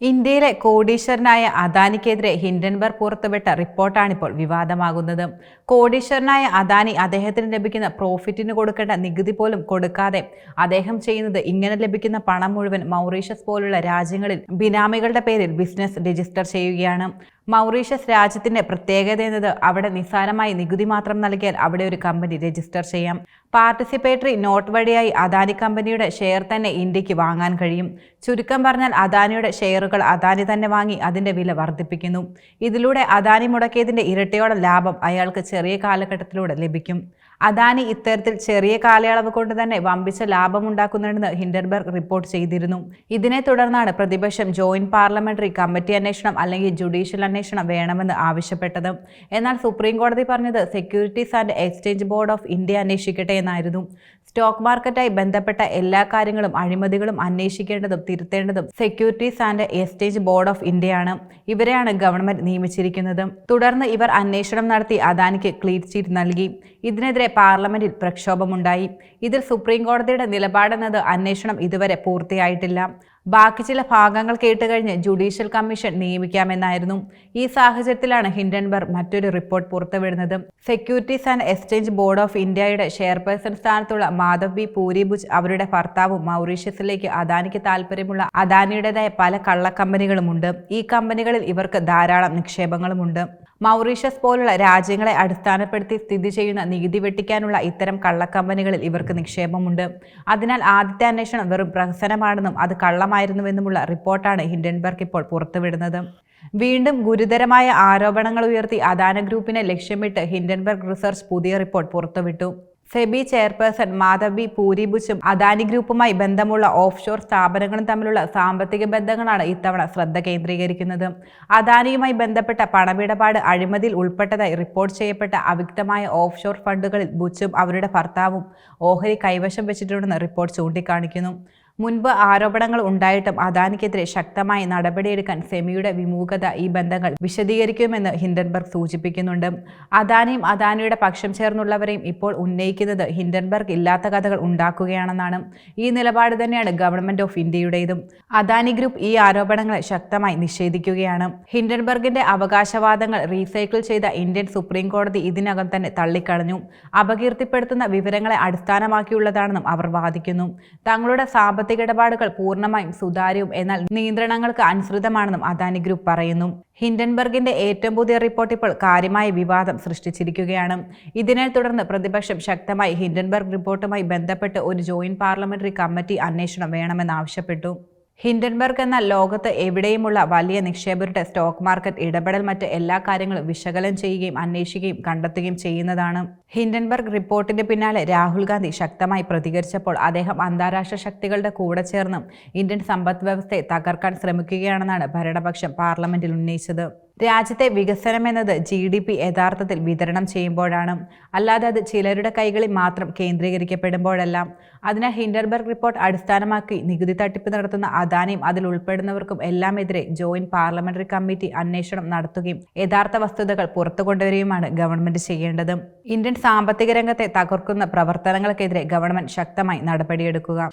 ഇന്ത്യയിലെ കോടീശ്വരനായ അദാനിക്കെതിരെ ഹിൻഡൻബർഗ് പുറത്തുവിട്ട റിപ്പോർട്ടാണിപ്പോൾ വിവാദമാകുന്നത്. കോടീശ്വരനായ അദാനി അദ്ദേഹത്തിന് ലഭിക്കുന്ന പ്രോഫിറ്റിന് കൊടുക്കേണ്ട നികുതി പോലും കൊടുക്കാതെ അദ്ദേഹം ചെയ്യുന്നത് ഇങ്ങനെ ലഭിക്കുന്ന പണം മുഴുവൻ മൗറീഷ്യസ് പോലുള്ള രാജ്യങ്ങളിൽ ബിനാമികളുടെ പേരിൽ ബിസിനസ് രജിസ്റ്റർ ചെയ്യുകയാണ്. മൗറീഷ്യസ് രാജ്യത്തിന്റെ പ്രത്യേകത എന്നത് അവിടെ നിസ്സാരമായി നികുതി മാത്രം നൽകിയാൽ അവിടെ ഒരു കമ്പനി രജിസ്റ്റർ ചെയ്യാം. പാർട്ടിസിപ്പേറ്ററി നോട്ട് വഴിയായി അദാനി കമ്പനിയുടെ ഷെയർ തന്നെ ഇന്ത്യയ്ക്ക് വാങ്ങാൻ കഴിയും. ചുരുക്കം പറഞ്ഞാൽ അദാനിയുടെ ഷെയറുകൾ അദാനി തന്നെ വാങ്ങി അതിന്റെ വില വർദ്ധിപ്പിക്കുന്നു. ഇതിലൂടെ അദാനി മുടക്കിയതിന്റെ ഇരട്ടിയോളം ലാഭം അയാൾക്ക് ചെറിയ കാലഘട്ടത്തിലൂടെ ലഭിക്കും. അദാനി ഇത്തരത്തിൽ ചെറിയ കാലയളവ് കൊണ്ട് തന്നെ വമ്പിച്ച ലാഭം ലാഭമുണ്ടാക്കുന്നുണ്ടെന്ന് ഹിൻഡർബർഗ് റിപ്പോർട്ട് ചെയ്തിരുന്നു. ഇതിനെ തുടർന്നാണ് പ്രതിപക്ഷം ജോയിന്റ് പാർലമെന്ററി കമ്മിറ്റി അന്വേഷണം അല്ലെങ്കിൽ ജുഡീഷ്യൽ അന്വേഷണം വേണമെന്ന് ആവശ്യപ്പെട്ടത്. എന്നാൽ സുപ്രീം കോടതി പറഞ്ഞത് securities and exchange board of India അന്വേഷിക്കട്ടെ എന്നായിരുന്നു. സ്റ്റോക്ക് മാർക്കറ്റായി ബന്ധപ്പെട്ട എല്ലാ കാര്യങ്ങളും അഴിമതികളും അന്വേഷിക്കേണ്ടതും തിരുത്തേണ്ടതും securities and exchange board of ഇന്ത്യയാണ്. ഇവരെയാണ് ഗവൺമെന്റ് നിയമിച്ചിരിക്കുന്നത്. തുടർന്ന് ഇവർ അന്വേഷണം നടത്തി അദാനിക്ക് ക്ലീൻ ചീറ്റ് നൽകി. ഇതിനെതിരെ പാർലമെന്റിൽ പ്രക്ഷോഭമുണ്ടായി. ഇതിൽ സുപ്രീം കോടതിയുടെ നിലപാടെന്നത് അന്വേഷണം ഇതുവരെ പൂർത്തിയായിട്ടില്ല. ബാക്കി ചില ഭാഗങ്ങൾ കേട്ടുകഴിഞ്ഞ് ജുഡീഷ്യൽ കമ്മീഷൻ നിയമിക്കാമെന്നായിരുന്നു. ഈ സാഹചര്യത്തിലാണ് ഹിൻഡൻബർഗ് മറ്റൊരു report പുറത്തുവിടുന്നത്. Securities and exchange board of ഇന്ത്യയുടെ ചെയർപേഴ്സൺ സ്ഥാനത്തുള്ള മാധവ് ബി പൂരിബുജ് അവരുടെ ഭർത്താവും മൗറീഷ്യസിലേക്ക് അദാനിക്ക് താല്പര്യമുള്ള അദാനിയുടേതായ പല കള്ളക്കമ്പനികളുമുണ്ട്. ഈ കമ്പനികളിൽ ഇവർക്ക് ധാരാളം നിക്ഷേപങ്ങളുമുണ്ട്. മൗറീഷ്യസ് പോലുള്ള രാജ്യങ്ങളെ അടിസ്ഥാനപ്പെടുത്തി സ്ഥിതി ചെയ്യുന്ന നികുതി വെട്ടിക്കാനുള്ള ഇത്തരം കള്ളക്കമ്പനികളിൽ ഇവർക്ക് നിക്ഷേപമുണ്ട്. അതിനാൽ ആദ്യത്തെ അന്വേഷണം വെറും പ്രഹസനമാണെന്നും അത് കള്ളമായിരുന്നുവെന്നുമുള്ള റിപ്പോർട്ടാണ് ഹിൻഡൻബർഗ് ഇപ്പോൾ പുറത്തുവിടുന്നത്. വീണ്ടും ഗുരുതരമായ ആരോപണങ്ങൾ ഉയർത്തി അദാന ഗ്രൂപ്പിനെ ലക്ഷ്യമിട്ട് ഹിൻഡൻബർഗ് റിസർച്ച് പുതിയ റിപ്പോർട്ട് പുറത്തുവിട്ടു. സെബി ചെയർപേഴ്സൺ മാധവി പൂരിബുച്ചും അദാനി ഗ്രൂപ്പുമായി ബന്ധമുള്ള ഓഫ്ഷോർ സ്ഥാപനങ്ങളും തമ്മിലുള്ള സാമ്പത്തിക ബന്ധങ്ങളാണ് ഇത്തവണ ശ്രദ്ധ കേന്ദ്രീകരിക്കുന്നത്. അദാനിയുമായി ബന്ധപ്പെട്ട പണമിടപാട് അഴിമതിയിൽ ഉൾപ്പെട്ടതായി റിപ്പോർട്ട് ചെയ്യപ്പെട്ട അവ്യക്തമായ ഓഫ്ഷോർ ഫണ്ടുകളിൽ ബുച്ചും അവരുടെ ഭർത്താവും ഓഹരി കൈവശം വെച്ചിട്ടുണ്ടെന്ന് റിപ്പോർട്ട് ചൂണ്ടിക്കാണിക്കുന്നു. മുൻപ് ആരോപണങ്ങൾ ഉണ്ടായിട്ടും അദാനിക്കെതിരെ ശക്തമായി നടപടിയെടുക്കാൻ സെമിയുടെ വിമുഖത ഈ ബന്ധങ്ങൾ വിശദീകരിക്കുമെന്ന് ഹിൻഡൻബർഗ് സൂചിപ്പിക്കുന്നുണ്ട്. അദാനിയും അദാനിയുടെ പക്ഷം ചേർന്നുള്ളവരെയും ഇപ്പോൾ ഉന്നയിക്കുന്നത് ഹിൻഡൻബർഗ് ഇല്ലാത്ത കഥകൾ ഉണ്ടാക്കുകയാണെന്നാണ്. ഈ നിലപാട് തന്നെയാണ് ഗവൺമെന്റ് ഓഫ് ഇന്ത്യയുടേതും. അദാനി ഗ്രൂപ്പ് ഈ ആരോപണങ്ങളെ ശക്തമായി നിഷേധിക്കുകയാണ്. ഹിൻഡൻബർഗിന്റെ അവകാശവാദങ്ങൾ റീസൈക്കിൾ ചെയ്ത ഇന്ത്യൻ സുപ്രീം കോടതി ഇതിനകം തന്നെ തള്ളിക്കളഞ്ഞു. അപകീർത്തിപ്പെടുത്തുന്ന വിവരങ്ങളെ അടിസ്ഥാനമാക്കിയുള്ളതാണെന്നും അവർ വാദിക്കുന്നു. തങ്ങളുടെ സാമ്പത്തിക സാമ്പത്തിക ഇടപാടുകൾ പൂർണമായും സുതാര്യവും എന്നാൽ നിയന്ത്രണങ്ങൾക്ക് അനുസൃതമാണെന്നും അദാനി ഗ്രൂപ്പ് പറയുന്നു. ഹിൻഡൻബർഗിന്റെ ഏറ്റവും പുതിയ റിപ്പോർട്ട് ഇപ്പോൾ കാര്യമായ വിവാദം സൃഷ്ടിച്ചിരിക്കുകയാണ്. ഇതിനെ തുടർന്ന് പ്രതിപക്ഷം ശക്തമായി ഹിൻഡൻബർഗ് റിപ്പോർട്ടുമായി ബന്ധപ്പെട്ട് ഒരു ജോയിന്റ് പാർലമെന്ററി കമ്മിറ്റി അന്വേഷണം വേണമെന്നാവശ്യപ്പെട്ടു ഹിൻഡൻബർഗ് എന്ന ലോകത്ത് എവിടെയുമുള്ള വലിയ നിക്ഷേപരുടെ സ്റ്റോക്ക് മാർക്കറ്റ് ഇടപെടൽ മറ്റ് എല്ലാ കാര്യങ്ങളും വിശകലനം ചെയ്യുകയും അന്വേഷിക്കുകയും കണ്ടെത്തുകയും ചെയ്യുന്നതാണ്. ഹിൻഡൻബർഗ് റിപ്പോർട്ടിന്റെ പിന്നാലെ രാഹുൽ ഗാന്ധി ശക്തമായി പ്രതികരിച്ചപ്പോൾ അദ്ദേഹം അന്താരാഷ്ട്ര ശക്തികളുടെ കൂടെ ചേർന്ന് ഇന്ത്യൻ സമ്പദ് വ്യവസ്ഥയെ തകർക്കാൻ ശ്രമിക്കുകയാണെന്നാണ് ഭരണപക്ഷം പാർലമെന്റിൽ ഉന്നയിച്ചത്. രാജ്യത്തെ വികസനം എന്നത് ജി ഡി പി യഥാർത്ഥത്തിൽ വിതരണം ചെയ്യുമ്പോഴാണ്. അല്ലാതെ അത് ചിലരുടെ കൈകളിൽ മാത്രം കേന്ദ്രീകരിക്കപ്പെടുമ്പോഴല്ല. അതിനാൽ ഹിൻഡർബർഗ് റിപ്പോർട്ട് അടിസ്ഥാനമാക്കി നികുതി തട്ടിപ്പ് നടത്തുന്ന അദാനിയും അതിൽ ഉൾപ്പെടുന്നവർക്കും എല്ലാമെതിരെ ജോയിന്റ് പാർലമെന്ററി കമ്മിറ്റി അന്വേഷണം നടത്തുകയും യഥാർത്ഥ വസ്തുതകൾ പുറത്തു കൊണ്ടുവരികയുമാണ് ഗവൺമെന്റ് ചെയ്യേണ്ടത്. ഇന്ത്യൻ സാമ്പത്തിക രംഗത്തെ തകർക്കുന്ന പ്രവർത്തനങ്ങൾക്കെതിരെ ഗവൺമെന്റ് ശക്തമായി നടപടിയെടുക്കുക.